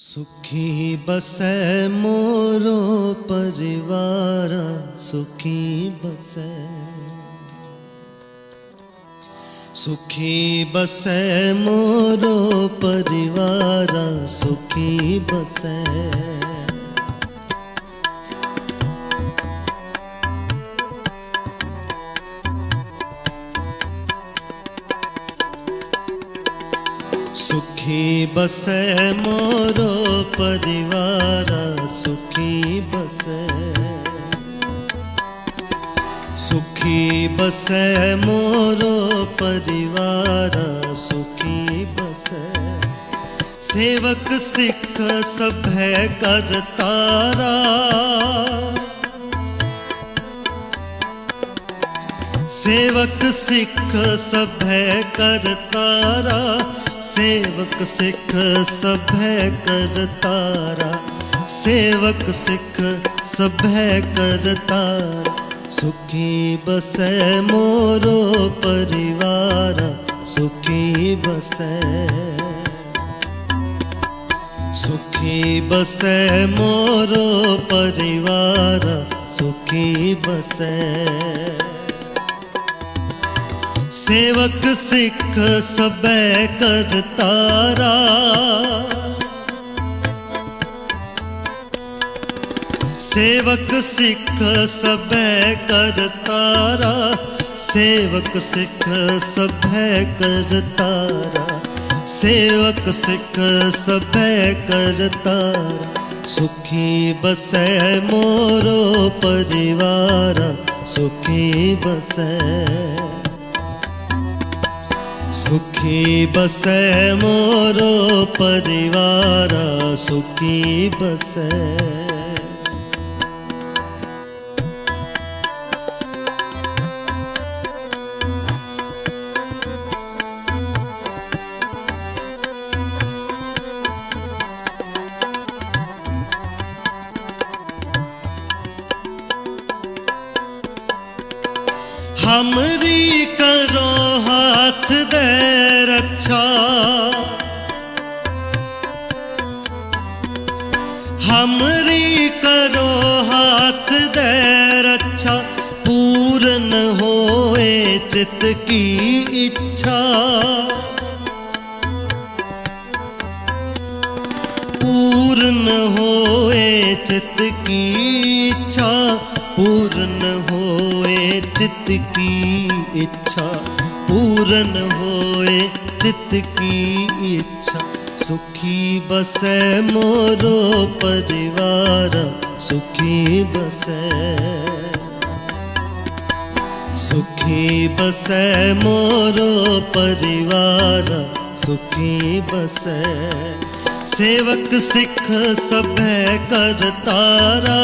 सुखी बस मोरो परिवार सुखी बस। सुखी बस मोरो परिवार सुखी बसै। सुखी बसै मोरो परिवार, सुखी बसै सुखी बसै मोरो परिवार, सुखी बसै सेवक सिख सब है कर तारा। सेवक सिख सब है कर तारा। सेवक सिख सब कर तारा। सेवक सिख है कर तारा। सुखी बसै मोरो परिवार, सुखी बसै। सुखी बसै मोरो परिवार, सुखी बसै। सेवक सिख सबै कर तारा सेवक सिख सब कर तारा सेवक सिख सबै कर तारा सेवक सिख सबै कर तारा सुखी बसै मोरो परिवार, सुखी बसै सुखी बसे मोरो परिवार सुखी बसै। हमरी करो हाथ दे रक्षा। हमरी करो हाथ दे रक्षा पूर्ण होए चित की इच्छा पूर्ण होए चित की इच्छा, पूर्ण होए चित की इच्छा। सुखी बसै मोरो परिवार, सुखी बसै। सुखी बसै मोरो परिवार, सुखी बसै। सेवक सिख सब कर तारा।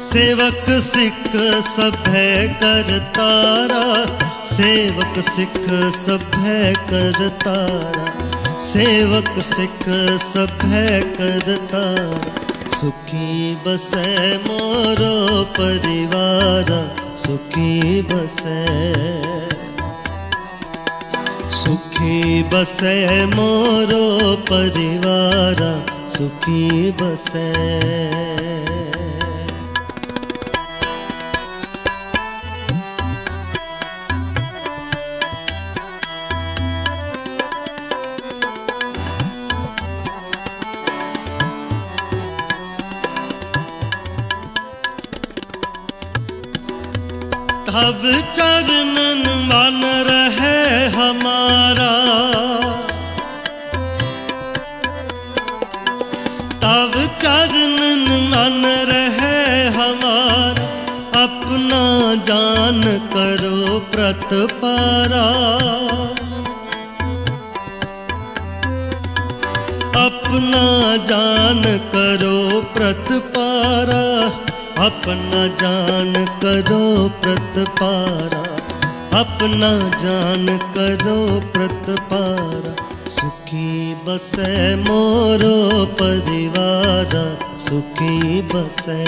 सेवक सिख सब कर तारा। सेवक सिख सब कर तारा। सेवक सिख सब कर तारा। सुखी बसै मोरो परिवार, सुखी बसै। सुखी बसै मोरो परिवार सुखी बसै। तब चरणन मन चरणन मन रहे हमारा, अपना जान करो प्रत पारा। अपना जान करो प्रत पारा, अपना जान करो प्रत पारा, अपना जान करो प्रतपारा सुखी बसै मोरो परिवार, सुखी बसै।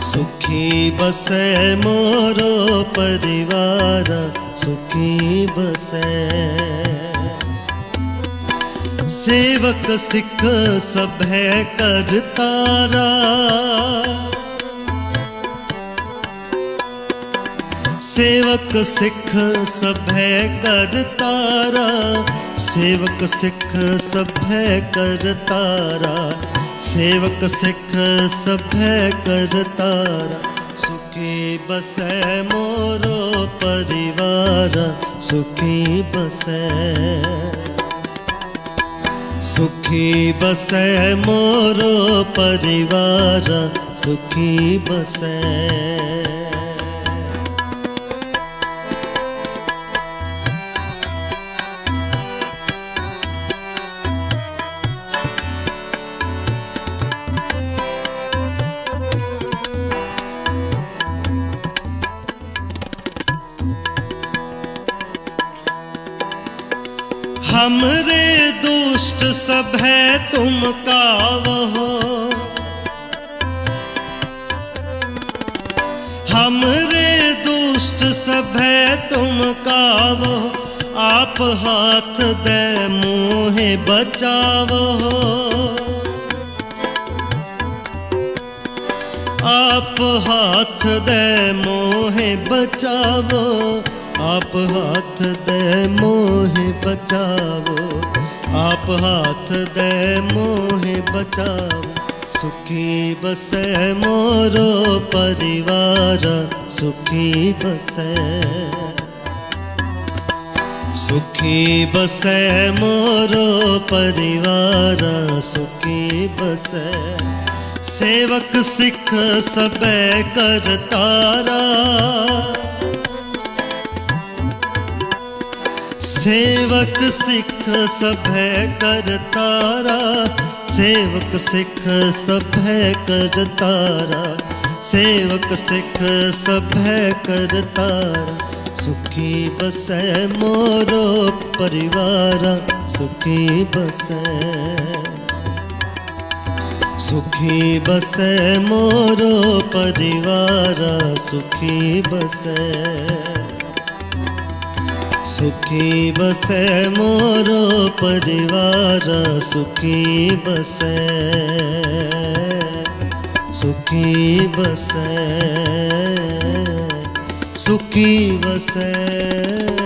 सुखी बसै मोरो परिवार, सुखी बसै। सेवक सिख सब है सेवक सिख सब कर तारा। सेवक सिख सब कर तारा। सेवक सिख सब कर तारा। सुखी बसै मोरो परिवार। सुखी बसै। सुखी बसै मोरो परिवार। सुखी बसै। हमरे दुष्ट सब है तुम कावहो हमरे दुष्ट सब है तुम कावहो आप हाथ दे, मोहे बचावो। आप हाथ दे, मोहे बचावो। आप हाथ दे, मोहे बचाओ। आप हाथ दे, मोहे बचाओ। सुखी बसै मोरो परिवार, सुखी बसै। सुखी बसै मोरो परिवार, सुखी बसै। सेवक सिख सब कर तारा सेवक सिख सब कर तारा, सेवक सिख सब कर तारा, सेवक सिख सब कर तारा। सुखी बसै मोरो परिवार, सुखी बसै। सुखी बसै मोरो परिवार, सुखी बसै। सुखी बसे मोर परिवार सुखी बसे। सुखी बसे सुखी बसै।